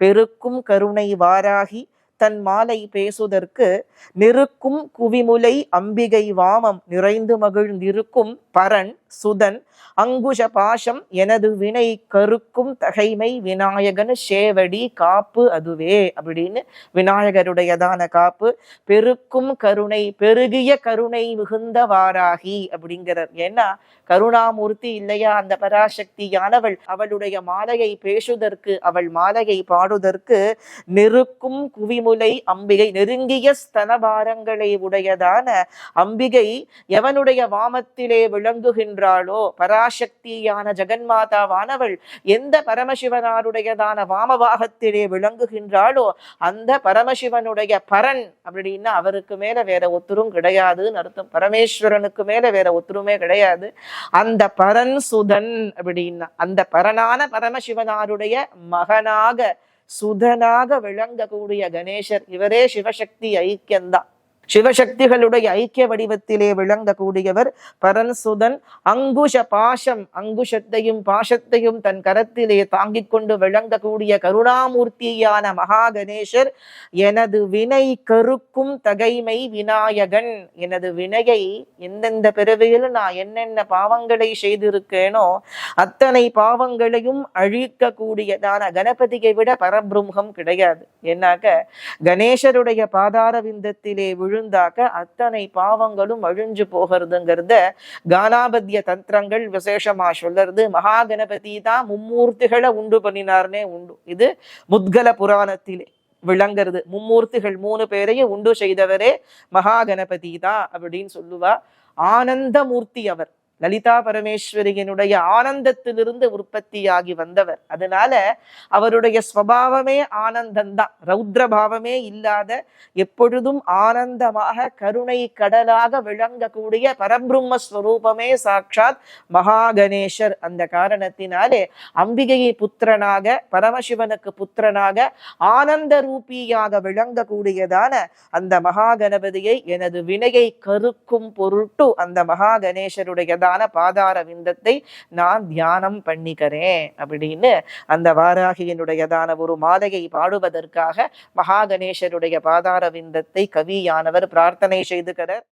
பெருக்கும் கருணை வாராகி தன் மாலை பேசுதற்கு நெருக்கும் குவிமுலை அம்பிகை வாமம் நிறைந்து மகிழ்ந்திருக்கும் பரன் சுதன் அங்குஷ பாஷம் எனது வினை கருக்கும் தகைமை விநாயகன் சேவடி காப்பு அதுவே அப்படின்னு விநாயகருடையதான காப்பு. பெருக்கும் கருணை பெருகிய கருணை மிகுந்தவாராகி அப்படிங்கிறார். ஏன்னா கருணாமூர்த்தி இல்லையா? அந்த பராசக்தியானவள் அவளுடைய மாலையை பேசுதற்கு அவள் மாலையை பாடுதற்கு நெருக்கும் குவிமுலை அம்பிகை நெருங்கிய ஸ்தனபாரங்களை உடையதான அம்பிகை எவனுடைய வாமத்திலே விளங்குகின்றாளோ? பராசக்தியான ஜெகன்மாதாவானவள் எந்த பரமசிவனாருடையதான வாமபாகத்திலே விளங்குகின்றாளோ? அந்த பரமசிவனுடைய பரன் அப்படின்னா அவருக்கு மேல வேற ஒத்துரும் கிடையாதுன்னு அர்த்தம். பரமேஸ்வரனுக்கு மேல வேற ஒத்துருமே கிடையாது. அந்த பரன் சுதன் அப்படின்னா அந்த பரனான பரமசிவனாருடைய மகனாக சுதனாக விளங்கக்கூடிய கணேசர் இவரே சிவசக்தி ஐக்கியம்தான் சிவசக்திகளுடைய ஐக்கிய வடிவத்திலே விளங்கக்கூடியவர் பரன்சுதன். அங்குஷ பாஷம் அங்குஷத்தையும் பாஷத்தையும் தன் கரத்திலே தாங்கிக் கொண்டு விளங்கக்கூடிய கருணாமூர்த்தியான மகா கணேசர் எனது வினை கருக்கும் தகைமை விநாயகன். எனது வினையை எந்தெந்த பிறவியில் நான் என்னென்ன பாவங்களை செய்திருக்கேனோ அத்தனை பாவங்களையும் அழிக்க கூடியதான கணபதியை விட பரபிரம்மம் கிடையாது. என்னாக்க கணேசருடைய பாதார விந்தத்திலே விழுந்தாக்க அத்தனை பாவங்களும் அழிஞ்சு போகிறதுங்கிறத கானாபத்திய தந்திரங்கள் விசேஷமா சொல்லுறது மகாகணபதி தான் மும்மூர்த்திகளை உண்டு பண்ணினார்னே உண்டு. இது முத்கல புராணத்திலே விளங்குறது. மும்மூர்த்திகள் மூணு பேரையும் உண்டு செய்தவரே மகாகணபதி தான் அப்படின்னு சொல்லுவா. ஆனந்தமூர்த்தி அவர். லலிதா பரமேஸ்வரியினுடைய ஆனந்தத்திலிருந்து உற்பத்தியாகி வந்தவர். அதனால அவருடைய ஸ்வபாவமே ஆனந்தந்தான். ரௌத்ரபாவமே இல்லாத எப்பொழுதும் ஆனந்தமாக கருணை கடலாக விளங்கக்கூடிய பரபிரம்ம ஸ்வரூபமே சாட்சாத் மகாகணேஷர். அந்த காரணத்தினாலே அம்பிகையை புத்திரனாக பரமசிவனுக்கு புத்திரனாக ஆனந்த ரூபியாக விளங்கக்கூடியதான அந்த மகாகணபதியை எனது வினையை கருக்கும் பொருட்டு அந்த மகாகணேஷருடையதான் கணேசருடையதான பாதார விந்தத்தை நான் தியானம் பண்ணிக்கிறேன் அப்படின்னு அந்த வாராகியினுடையதான ஒரு மாலையை பாடுவதற்காக மகா கணேசருடைய பாதார விந்தத்தை கவியானவர் பிரார்த்தனை செய்துகிறார்.